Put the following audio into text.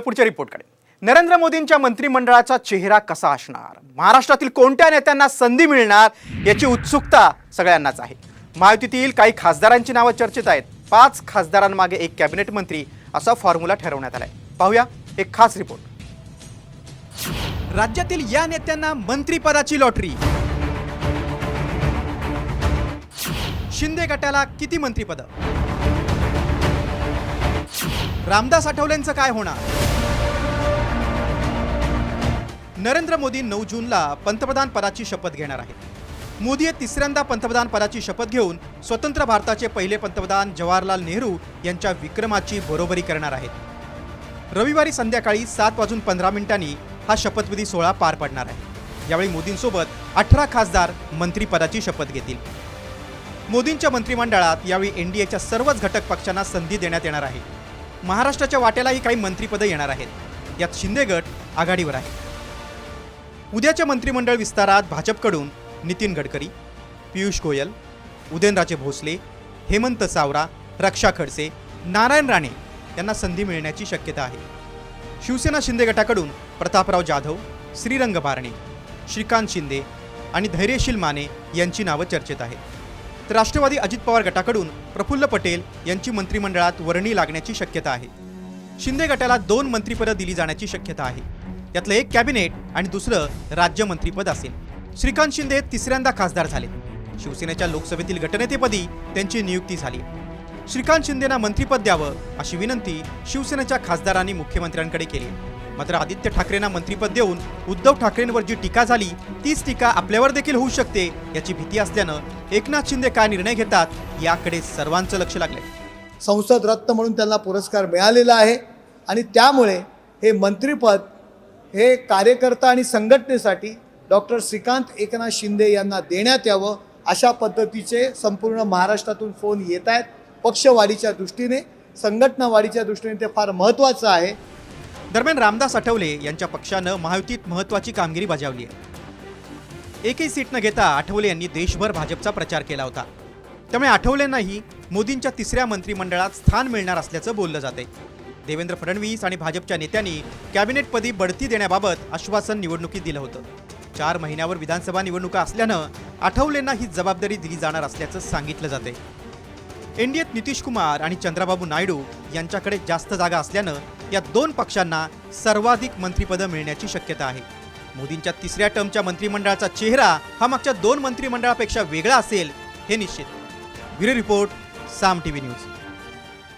पुढच्या रिपोर्टकडे. नरेंद्र मोदींच्या मंत्रिमंडळाचा चेहरा कसा असणार? महाराष्ट्रातील कोणत्या नेत्यांना संधी मिळणार याची उत्सुकता सगळ्यांनाच आहे. महायुतीतील काही खासदारांची नावं चर्चेत आहेत. पाच खासदारांमागे एक कॅबिनेट मंत्री असा फॉर्म्युला ठरवण्यात आलाय. पाहूया एक खास रिपोर्ट. राज्यातील या नेत्यांना मंत्रिपदाची लॉटरी. शिंदे गटाला किती मंत्रिपद? रामदास आठवलेंचं काय होणार? नरेंद्र मोदी नऊ जूनला पंतप्रधान पदाची शपथ घेणार आहेत. मोदी हे तिसऱ्यांदा पंतप्रधान पदाची शपथ घेऊन स्वतंत्र भारताचे पहिले पंतप्रधान जवाहरलाल नेहरू यांच्या विक्रमाची बरोबरी करणार आहेत. रविवारी संध्याकाळी सात वाजून पंधरा मिनिटांनी हा शपथविधी सोहळा पार पडणार आहे. यावेळी मोदींसोबत अठरा खासदार मंत्रिपदाची शपथ घेतील. मोदींच्या मंत्रिमंडळात यावेळी एनडीएच्या सर्वच घटक पक्षांना संधी देण्यात येणार आहे. महाराष्ट्राच्या वाट्यालाही काही मंत्रिपदं येणार आहेत. यात शिंदे गट आघाडीवर आहे उद्याच्या मंत्रिमंडळ विस्तारात भाजपकडून नितीन गडकरी पियुष गोयल उदयनराजे भोसले हेमंत सावरा रक्षा खडसे नारायण राणे यांना संधी मिळण्याची शक्यता आहे. शिवसेना शिंदे गटाकडून प्रतापराव जाधव श्रीरंग बारणे श्रीकांत शिंदे आणि धैर्यशील माने यांची नावं चर्चेत आहेत. तर राष्ट्रवादी अजित पवार गटाकडून प्रफुल्ल पटेल यांची मंत्रिमंडळात वर्णी लागण्याची शक्यता आहे. शिंदे गटाला दोन मंत्रिपदं दिली जाण्याची शक्यता आहे. यातलं एक कॅबिनेट आणि दुसरं राज्यमंत्रीपद असेल. श्रीकांत शिंदे तिसऱ्यांदा खासदार झाले. शिवसेनेच्या लोकसभेतील गटनेतेपदी त्यांची नियुक्ती झाली. श्रीकांत शिंदेना मंत्रीपद द्यावं अशी विनंती शिवसेनेच्या खासदारांनी मुख्यमंत्र्यांकडे केली. मात्र आदित्य ठाकरेंना मंत्रिपद देऊन उद्धव ठाकरेंवर जी टीका झाली तीच टीका आपल्यावर देखील होऊ शकते याची भीती असल्यानं एकनाथ शिंदे काय निर्णय घेतात याकडे सर्वांचं लक्ष लागले संसद रत्न म्हणून त्यांना पुरस्कार मिळालेला आहे आणि त्यामुळे हे मंत्रीपद हे कार्यकर्ता आणि संघटनेसाठी डॉक्टर श्रीकांत एकनाथ शिंदे यांना देण्यात यावं अशा पद्धतीचे संपूर्ण महाराष्ट्रातून फोन येत आहेत. पक्षवाढीच्या दृष्टीने संघटना वाढीच्या दृष्टीने ते फार महत्त्वाचं आहे. दरम्यान रामदास आठवले यांच्या पक्षानं महायुतीत महत्वाची कामगिरी बजावली आहे. एकही सीट न घेता आठवले यांनी देशभर भाजपचा प्रचार केला होता. त्यामुळे आठवलेंनाही मोदींच्या तिसऱ्या मंत्रिमंडळात स्थान मिळणार असल्याचं बोललं जाते देवेंद्र फडणवीस आणि भाजपच्या नेत्यांनी कॅबिनेटपदी बढती देण्याबाबत आश्वासन निवडणुकीत दिलं होतं. चार महिन्यावर विधानसभा निवडणुका असल्यानं आठवलेंना ही जबाबदारी दिली जाणार असल्याचं सांगितलं जाते. एनडीएत नितीश कुमार आणि चंद्राबाबू नायडू यांच्याकडे जास्त जागा असल्यानं या दोन पक्षांना सर्वाधिक मंत्रिपदं मिळण्याची शक्यता आहे. मोदींच्या तिसऱ्या टर्मच्या मंत्रिमंडळाचा चेहरा हा मागच्या दोन मंत्रिमंडळापेक्षा वेगळा असेल हे निश्चित. Bureau report Saam TV news.